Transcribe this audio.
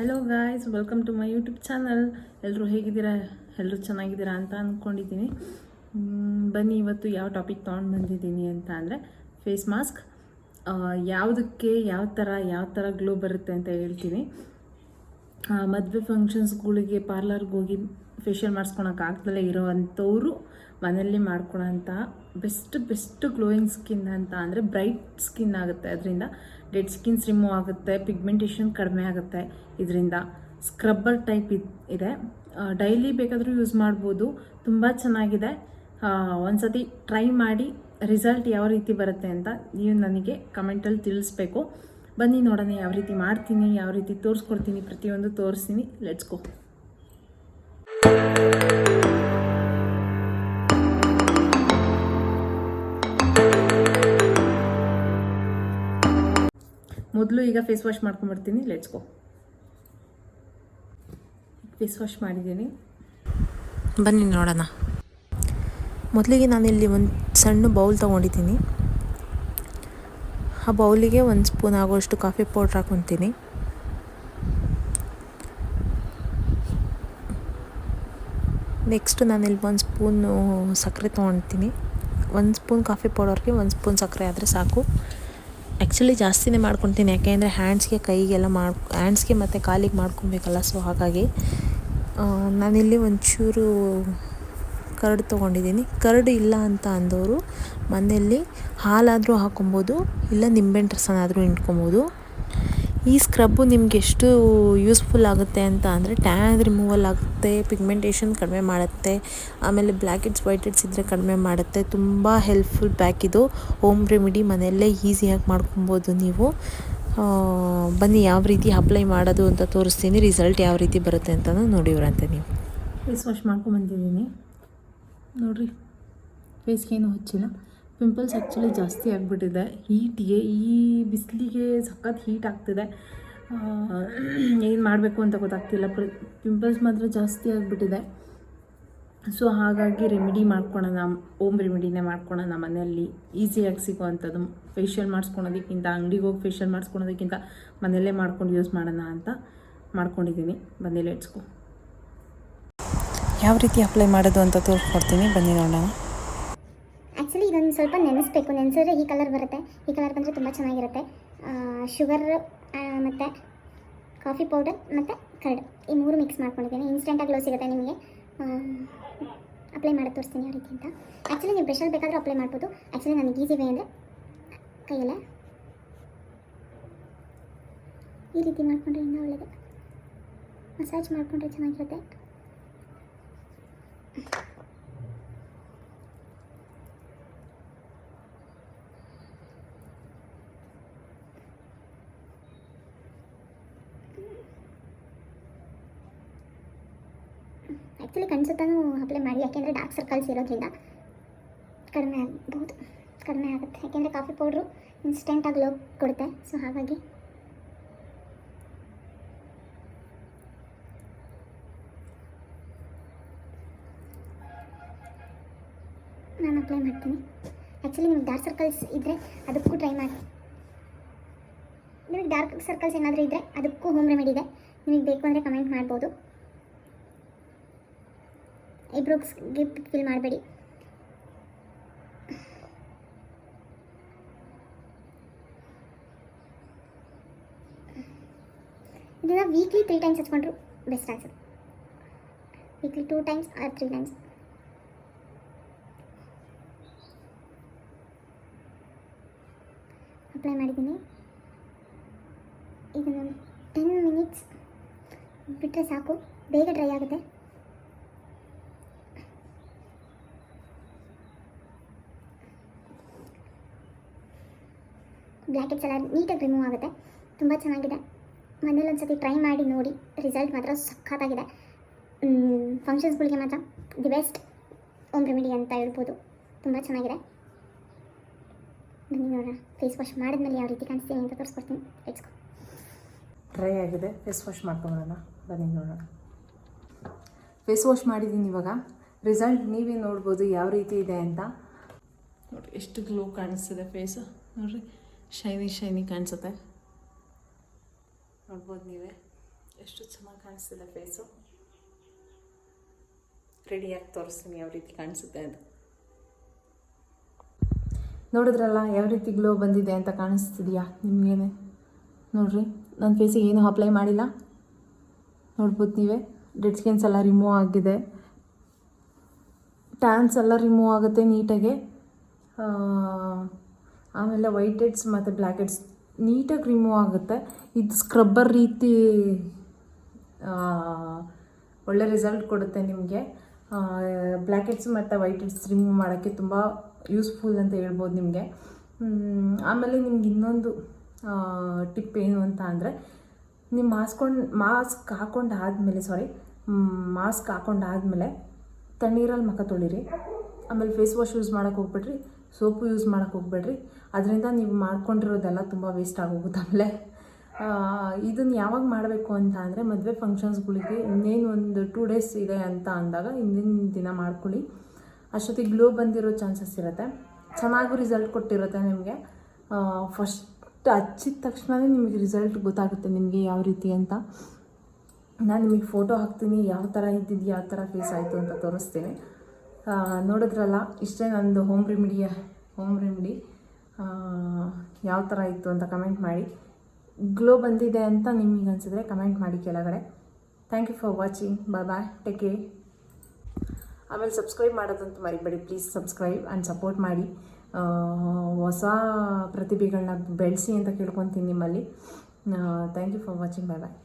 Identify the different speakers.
Speaker 1: Hello guys welcome to my YouTube channel ಎಲ್ಲರೂ ಹೇಗಿದ್ದೀರಾ? ಎಲ್ಲರೂ ಚೆನ್ನಾಗಿದ್ದೀರಾ ಅಂತ ಅಂದ್ಕೊಂಡಿದ್ದೀನಿ ಬನ್ನಿ, ಇವತ್ತು ಯಾವ ಟಾಪಿಕ್ ತೊಗೊಂಡು ಬಂದಿದ್ದೀನಿ ಅಂತ ಅಂದರೆ ಫೇಸ್ ಮಾಸ್ಕ್ ಯಾವುದಕ್ಕೆ, ಯಾವ ಥರ ಯಾವ ಥರ ಗ್ಲೋ ಬರುತ್ತೆ ಅಂತ ಹೇಳ್ತೀನಿ. ಮದುವೆ ಫಂಕ್ಷನ್ಸ್ಗಳಿಗೆ ಪಾರ್ಲರ್ಗೆ ಹೋಗಿ ಫೇಶಿಯಲ್ ಮಾಡಿಸ್ಕೊಳಕ್ಕೆ ಆಗ್ದಲೇ ಇರೋವಂಥವ್ರು ಮನೆಯಲ್ಲಿ ಮಾಡ್ಕೊಳೋಂಥ ಬೆಸ್ಟ್ ಬೆಸ್ಟ್ ಗ್ಲೋಯಿಂಗ್ ಸ್ಕಿನ್ ಅಂತ ಅಂದರೆ ಬ್ರೈಟ್ ಸ್ಕಿನ್ ಆಗುತ್ತೆ. ಅದರಿಂದ ಡೆಡ್ ಸ್ಕಿನ್ಸ್ ರಿಮೂವ್ ಆಗುತ್ತೆ ಪಿಗ್ಮೆಂಟೇಷನ್ ಕಡಿಮೆ ಆಗುತ್ತೆ. ಇದರಿಂದ ಸ್ಕ್ರಬ್ಬರ್ ಟೈಪ್ ಇದೆ ಡೈಲಿ ಬೇಕಾದರೂ ಯೂಸ್ ಮಾಡ್ಬೋದು. ತುಂಬ ಚೆನ್ನಾಗಿದೆ. ಒಂದ್ಸತಿ ಟ್ರೈ ಮಾಡಿ ರಿಸಲ್ಟ್ ಯಾವ ರೀತಿ ಬರುತ್ತೆ ಅಂತ ನೀವು ನನಗೆ ಕಮೆಂಟಲ್ಲಿ ತಿಳಿಸ್ಬೇಕು. ಬನ್ನಿ ನೋಡೋಣ ಯಾವ ರೀತಿ ಮಾಡ್ತೀನಿ, ಯಾವ ರೀತಿ ತೋರಿಸ್ಕೊಡ್ತೀನಿ, ಪ್ರತಿಯೊಂದು ತೋರಿಸ್ತೀನಿ. ಲೆಟ್ಸ್ ಗೋ ಮೊದಲು ಈಗ ಫೇಸ್ ವಾಶ್ ಮಾಡ್ಕೊಂಬರ್ತೀನಿ ಲೆಟ್ಸ್ ಗೋ ಫೇಸ್ ವಾಶ್ ಮಾಡಿದ್ದೀನಿ.
Speaker 2: ಬನ್ನಿ ನೋಡೋಣ. ಮೊದಲಿಗೆ ನಾನಿಲ್ಲಿ ಒಂದು ಸಣ್ಣ ಬೌಲ್ ತೊಗೊಂಡಿದ್ದೀನಿ. ಆ ಬೌಲಿಗೆ ಒಂದು ಸ್ಪೂನ್ ಆಗೋಷ್ಟು ಕಾಫಿ ಪೌಡ್ರ್ ಹಾಕೊತೀನಿ. ನೆಕ್ಸ್ಟ್ ನಾನು ಇಲ್ಲಿ ಒಂದು ಸ್ಪೂನು ಸಕ್ಕರೆ ತೊಗೊಳ್ತೀನಿ ಒಂದು ಸ್ಪೂನ್ ಕಾಫಿ ಪೌಡರ್ಗೆ ಒಂದು ಸ್ಪೂನ್ ಸಕ್ಕರೆ ಆದರೆ ಸಾಕು. ಆ್ಯಕ್ಚುಲಿ ಜಾಸ್ತಿನೇ ಮಾಡ್ಕೊತೀನಿ, ಯಾಕೆಂದರೆ ಹ್ಯಾಂಡ್ಸ್ಗೆ ಕೈಗೆಲ್ಲ ಮಾಡಿ ಹ್ಯಾಂಡ್ಸ್ಗೆ ಮತ್ತು ಕಾಲಿಗೆ ಮಾಡ್ಕೊಬೇಕಲ್ಲ ಸೊ ಹಾಗಾಗಿ ನಾನಿಲ್ಲಿ ಒಂಚೂರು ಕರ್ಡ್ ತೊಗೊಂಡಿದ್ದೀನಿ. ಕರ್ಡ್ ಇಲ್ಲ ಅಂತ ಅಂದವರು ಮನೆಯಲ್ಲಿ ಹಾಲಾದರೂ ಹಾಕೊಬೋದು, ಇಲ್ಲ ನಿಂಬೆಹಣ್ಣು ರಸನಾದರೂ ಹಿಂಡ್ಕೊಬೋದು. ಈ ಸ್ಕ್ರಬ್ಬು ನಿಮ್ಗೆ ಎಷ್ಟು ಯೂಸ್ಫುಲ್ ಆಗುತ್ತೆ ಅಂತ ಅಂದರೆ ಟ್ಯಾನ್ ರಿಮೂವಲ್ ಆಗುತ್ತೆ ಪಿಗ್ಮೆಂಟೇಷನ್ ಕಡಿಮೆ ಮಾಡುತ್ತೆ, ಆಮೇಲೆ ಬ್ಲ್ಯಾಕ್ ಹೆಡ್ಸ್ ವೈಟ್ ಹೆಡ್ಸ್ ಇದ್ದರೆ ಕಡಿಮೆ ಮಾಡುತ್ತೆ. ತುಂಬ ಹೆಲ್ಪ್ಫುಲ್ ಪ್ಯಾಕ್ ಇದು. ಹೋಮ್ ರೆಮಿಡಿ ಮನೆಯಲ್ಲೇ ಈಸಿಯಾಗಿ ಮಾಡ್ಕೊಬೋದು ನೀವು. ಬನ್ನಿ ಯಾವ ರೀತಿ ಅಪ್ಲೈ ಮಾಡೋದು ಅಂತ ತೋರಿಸ್ತೀನಿ. ರಿಸಲ್ಟ್ ಯಾವ ರೀತಿ ಬರುತ್ತೆ ಅಂತಲೂ ನೋಡಿವ್ರಂತೆ ನೀವು.
Speaker 1: ಫೇಸ್ ವಾಶ್ ಮಾಡ್ಕೊಂಬಂದಿದ್ದೀನಿ ನೋಡಿರಿ ಫೇಸ್ಗೇನು ಹಚ್ಚಿಲ್ಲ. ಪಿಂಪಲ್ಸ್ ಆ್ಯಕ್ಚುಲಿ ಜಾಸ್ತಿ ಆಗಿಬಿಟ್ಟಿದೆ. ಹೀಟಿಗೆ ಈ ಬಿಸಿಲಿಗೆ ಸಖತ್ ಹೀಟ್ ಆಗ್ತಿದೆ. ಏನು ಮಾಡಬೇಕು ಅಂತ ಗೊತ್ತಾಗ್ತಿಲ್ಲ. ಪಿಂಪಲ್ಸ್ ಮಾತ್ರ ಜಾಸ್ತಿ ಆಗಿಬಿಟ್ಟಿದೆ. ಸೊ ಹಾಗಾಗಿ ರೆಮಿಡಿ ಮಾಡ್ಕೊಳೋಣ. ಓಮ್ ರೆಮಿಡಿನೇ ಮಾಡ್ಕೊಳೋಣ ಮನೆಯಲ್ಲಿ. ಈಸಿಯಾಗಿ ಸಿಗೋವಂಥದ್ದು. ಫೇಶಿಯಲ್ ಮಾಡಿಸ್ಕೊಳೋದಕ್ಕಿಂತ, ಅಂಗಡಿಗೆ ಹೋಗಿ ಫೇಶಿಯಲ್ ಮಾಡಿಸ್ಕೊಳೋದಕ್ಕಿಂತ ಮನೆಯಲ್ಲೇ ಮಾಡ್ಕೊಂಡು ಯೂಸ್ ಮಾಡೋಣ ಅಂತ ಮಾಡ್ಕೊಂಡಿದ್ದೀನಿ ಬನ್ನಿ ಲೆಟ್ಸ್ಕೊ
Speaker 2: ಯಾವ ರೀತಿ ಅಪ್ಲೈ ಮಾಡೋದು ಅಂತ ತೋರಿಸ್ಕೊಡ್ತೀನಿ. ಬನ್ನಿ, ನೋಡೋಣ.
Speaker 3: ಇದೊಂದು ಸ್ವಲ್ಪ ನೆನೆಸ್ಬೇಕು. ನೆನೆಸಿದ್ರೆ ಈ ಕಲರ್ ಬರುತ್ತೆ. ಈ ಕಲರ್ ಬಂದರೆ ತುಂಬ ಚೆನ್ನಾಗಿರುತ್ತೆ. ಶುಗರ್ ಮತ್ತು ಕಾಫಿ ಪೌಡರ್ ಮತ್ತು ಕರ್ಡ್ ಈ ಮೂರು ಮಿಕ್ಸ್ ಮಾಡ್ಕೊಂಡಿದ್ದೀನಿ. ಇನ್ಸ್ಟೆಂಟಾಗಿ ಗ್ಲೋ ಸಿಗುತ್ತೆ ನಿಮಗೆ. ಅಪ್ಲೈ ಮಾಡಿ ತೋರಿಸ್ತೀನಿ ಯಾವ ರೀತಿ ಅಂತ. ಆ್ಯಕ್ಚುಲಿ ನೀವು ಬ್ರಷಲ್ಲಿ ಬೇಕಾದರೂ ಅಪ್ಲೈ ಮಾಡ್ಬೋದು. ಆ್ಯಕ್ಚುಲಿ ನನಗೆ ಈಸಿ ವೇ ಅಂದರೆ ಕೈಯಲ್ಲೇ ಈ ರೀತಿ ಮಾಡಿಕೊಂಡ್ರೆ ಇನ್ನೂ ಒಳ್ಳೆಯದು ಮಸಾಜ್ ಮಾಡಿಕೊಂಡ್ರೆ ಚೆನ್ನಾಗಿರುತ್ತೆ. ಆ್ಯಕ್ಚುಲಿ ಕಣ್ಸುತ್ತಾನು ಅಪ್ಲೈ ಮಾಡಿ, ಯಾಕೆಂದರೆ ಡಾರ್ಕ್ ಸರ್ಕಲ್ಸ್ ಇರೋದ್ರಿಂದ ಕಡಿಮೆ ಆಗ್ಬೋದು ಕಡಿಮೆ ಆಗುತ್ತೆ. ಯಾಕೆಂದರೆ ಕಾಫಿ ಪೌಡ್ರು ಇನ್ಸ್ಟೆಂಟಾಗಿ ಲೋಕ್ ಕೊಡುತ್ತೆ ಸೊ ಹಾಗಾಗಿ ನಾನು ಅಪ್ಲೈ ಮಾಡ್ತೀನಿ. ಆ್ಯಕ್ಚುಲಿ ನಿಮ್ಗೆ ಡಾರ್ಕ್ ಸರ್ಕಲ್ಸ್ ಇದ್ದರೆ ಅದಕ್ಕೂ ಟ್ರೈ ಮಾಡಿ. ನಿಮಗೆ ಡಾರ್ಕ್ ಸರ್ಕಲ್ಸ್ ಏನಾದರೂ ಇದ್ದರೆ ಅದಕ್ಕೂ ಹೋಮ್ ರೆಮಿಡಿ ಇದೆ. ನಿಮಗೆ ಬೇಕು ಅಂದರೆ ಕಮೆಂಟ್ ಮಾಡ್ಬೋದು. ಇಬ್ರಿಗ್ಸ್ ಗಿಫ್ಟ್ ಫಿಲ್ ಮಾಡಬೇಡಿ. ಇದನ್ನು weekly three times ಹಚ್ಕೊಂಡ್ರು best answer weekly two times or three times apply ಮಾಡಿದ್ದೀನಿ. ಇದನ್ನು ಟೆನ್ ಮಿನಿಟ್ಸ್ ಬಿಟ್ಟರೆ ಸಾಕು. ಬೇಗ ಡ್ರೈ ಆಗುತ್ತೆ. ಬ್ಲ್ಯಾಕೆಟ್ಸ್ ಎಲ್ಲ ನೀಟಾಗಿ ರಿಮೂವ್ ಆಗುತ್ತೆ. ತುಂಬ ಚೆನ್ನಾಗಿದೆ. ಮನೇಲಿ ಒಂದ್ಸತಿ ಟ್ರೈ ಮಾಡಿ ನೋಡಿ ರಿಸಲ್ಟ್ ಮಾತ್ರ ಸಖತ್ತಾಗಿದೆ. ಫಂಕ್ಷನ್ಸ್ಗಳಿಗೆ ಮಾತ್ರ ದಿ ಬೆಸ್ಟ್ ಓಮ್ ರೆಮಿಡಿ ಅಂತ ಹೇಳ್ಬೋದು. ತುಂಬ ಚೆನ್ನಾಗಿದೆ. ಬನ್ನಿ ನೋಡೋಣ ಫೇಸ್ ವಾಶ್ ಮಾಡಿದ್ಮೇಲೆ ಯಾವ ರೀತಿ ಕಾಣಿಸ್ತೀನಿ ಅಂತ ತೋರಿಸ್ಕೊಡ್ತೀನಿ. ಲೆಟ್ಸ್ ಗೋ
Speaker 1: ಡ್ರೈ ಆಗಿದೆ. ಫೇಸ್ ವಾಶ್ ಮಾಡ್ಕೊಂಬರೋಣ ಬನ್ನಿ ನೋಡೋಣ. ಫೇಸ್ ವಾಶ್ ಮಾಡಿದ್ದೀನಿ ಇವಾಗ. ರಿಸಲ್ಟ್ ನೀವೇ ನೋಡ್ಬೋದು ಯಾವ ರೀತಿ ಇದೆ ಅಂತ. ನೋಡಿ ಎಷ್ಟು ಗ್ಲೋ ಕಾಣಿಸ್ತಿದೆ ಫೇಸು ನೋಡಿರಿ. ಶೈನಿ ಶೈನಿ ಕಾಣಿಸುತ್ತೆ. ನೋಡ್ಬೋದು ನೀವೇ. ಎಷ್ಟು ಚೆನ್ನಾಗಿ ಕಾಣಿಸ್ತಿದೆ ಫೇಸು? ರೆಡಿಯಾಗಿ ತೋರಿಸ್ತೀನಿ ಯಾವ ರೀತಿ ಕಾಣಿಸುತ್ತೆ ಅದು ನೋಡಿದ್ರಲ್ಲ ಯಾವ ರೀತಿ ಗ್ಲೋ ಬಂದಿದೆ ಅಂತ ಕಾಣಿಸ್ತಿದೆಯಾ ನಿಮಗೇನೆ? ನೋಡ್ರಿ ನನ್ನ ಫೇಸಿಗೆ ಏನೂ ಅಪ್ಲೈ ಮಾಡಿಲ್ಲ? ನೋಡ್ಬೋದು ನೀವೇ. ಡೆಡ್ ಸ್ಕಿನ್ಸ್ ಎಲ್ಲ ರಿಮೂವ್ ಆಗಿದೆ. ಟ್ಯಾನ್ಸ್ ಎಲ್ಲ ರಿಮೂವ್ ಆಗುತ್ತೆ ನೀಟಾಗೆ. ಆಮೇಲೆ ವೈಟ್ ಹೆಡ್ಸ್ ಮತ್ತು ಬ್ಲ್ಯಾಕ್ ಹೆಡ್ಸ್ ನೀಟಾಗಿ ರಿಮೂವ್ ಆಗುತ್ತೆ. ಇದು ಸ್ಕ್ರಬ್ಬರ್ ರೀತಿ ಒಳ್ಳೆ ರಿಸಲ್ಟ್ ಕೊಡುತ್ತೆ ನಿಮಗೆ. ಬ್ಲ್ಯಾಕ್ ಹೆಡ್ಸ್ ಮತ್ತು ವೈಟ್ ಹೆಡ್ಸ್ ರಿಮೂವ್ ಮಾಡೋಕ್ಕೆ ತುಂಬ ಯೂಸ್ಫುಲ್ ಅಂತ ಹೇಳ್ಬೋದು ನಿಮಗೆ. ಆಮೇಲೆ ನಿಮ್ಗೆ ಇನ್ನೊಂದು ಟಿಪ್ ಏನು ಅಂತ ಅಂದರೆ, ನೀವು ಮಾಸ್ಕೊಂಡು ಮಾಸ್ಕ್ ಹಾಕೊಂಡು ಆದಮೇಲೆ ಸಾರಿ ಮಾಸ್ಕ್ ಹಾಕೊಂಡು ಆದಮೇಲೆ ತಣ್ಣೀರಲ್ಲಿ ಮುಖ ತೊಳಿರಿ. ಆಮೇಲೆ ಫೇಸ್ ವಾಶ್ ಯೂಸ್ ಮಾಡೋಕ್ಕೆ ಹೋಗ್ಬೇಡ್ರಿ. ಸೋಪು ಯೂಸ್ ಮಾಡೋಕ್ಕೆ ಹೋಗ್ಬೇಡ್ರಿ. ಅದರಿಂದ ನೀವು ಮಾಡ್ಕೊಂಡಿರೋದೆಲ್ಲ ತುಂಬ ವೇಸ್ಟ್ ಆಗೋಗುತ್ತೆ ಆಮೇಲೆ. ಇದನ್ನು ಯಾವಾಗ ಮಾಡಬೇಕು ಅಂತ ಅಂದರೆ ಮದುವೆ ಫಂಕ್ಷನ್ಸ್ಗಳಿಗೆ ಇನ್ನೇನು ಒಂದು ಟೂ ಡೇಸ್ ಇದೆ ಅಂತ ಅಂದಾಗ ಹಿಂದಿನ ದಿನ ಮಾಡ್ಕೊಳ್ಳಿ. ಅಷ್ಟೊತ್ತಿಗೆ ಗ್ಲೋ ಬಂದಿರೋ ಚಾನ್ಸಸ್ ಇರುತ್ತೆ. ಚೆನ್ನಾಗೂ ರಿಸಲ್ಟ್ ಕೊಟ್ಟಿರುತ್ತೆ ನಿಮಗೆ. ಫಸ್ಟ್ ಹಚ್ಚಿದ ತಕ್ಷಣವೇ ನಿಮಗೆ ರಿಸಲ್ಟ್ ಗೊತ್ತಾಗುತ್ತೆ ನಿಮಗೆ ಯಾವ ರೀತಿ ಅಂತ. ನಾನು ನಿಮಗೆ ಫೋಟೋ ಹಾಕ್ತೀನಿ, ಯಾವ ಥರ ಇದ್ದಿದ್ದು ಯಾವ ಥರ ಫೇಸ್ ಆಯಿತು ಅಂತ ತೋರಿಸ್ತೀನಿ. ನೋಡಿದ್ರಲ್ಲ, ಇಷ್ಟೇ ನಂದು ಹೋಮ್ ರೆಮಿಡಿಯ ಹೋಮ್ ರೆಮಿಡಿ ಯಾವ ಥರ ಇತ್ತು ಅಂತ ಕಮೆಂಟ್ ಮಾಡಿ. ಗ್ಲೋ ಬಂದಿದೆ ಅಂತ ನಿಮಗೆ ಅನಿಸಿದ್ರೆ ಕಮೆಂಟ್ ಮಾಡಿ ಕೆಳಗಡೆ. Thank you for watching bye bye take care ಆಮೇಲೆ ಸಬ್ಸ್ಕ್ರೈಬ್ ಮಾಡೋದಂತೂ ಮರಿಬೇಡಿ. ಪ್ಲೀಸ್ ಸಬ್ಸ್ಕ್ರೈಬ್ ಆ್ಯಂಡ್ ಸಪೋರ್ಟ್ ಮಾಡಿ. ಹೊಸ ಪ್ರತಿಭೆಗಳನ್ನ ಬೆಳೆಸಿ ಅಂತ ಕೇಳ್ಕೊತೀನಿ ನಿಮ್ಮಲ್ಲಿ. Thank you for watching bye bye